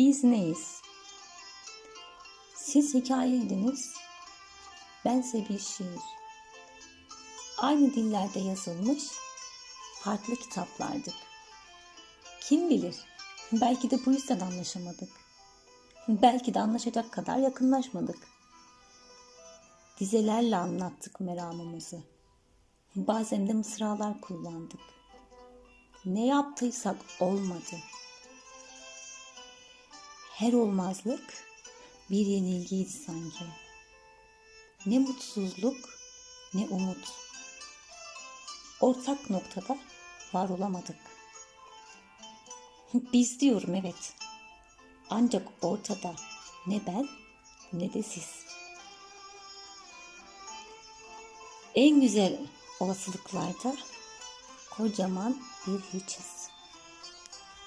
Biz neyiz? Siz hikayeydiniz, bense bir şiir. Aynı dillerde yazılmış farklı kitaplardık. Kim bilir, belki de bu yüzden anlaşamadık. Belki de anlaşacak kadar yakınlaşmadık. Dizelerle anlattık meramımızı. Bazen de mısralar kullandık. Ne yaptıysak olmadı. Her olmazlık bir yenilgiydi sanki. Ne mutsuzluk ne umut. Ortak noktada var olamadık. Biz diyorum evet. Ancak ortada ne ben ne de siz. En güzel olasılıklarda kocaman bir hiçiz.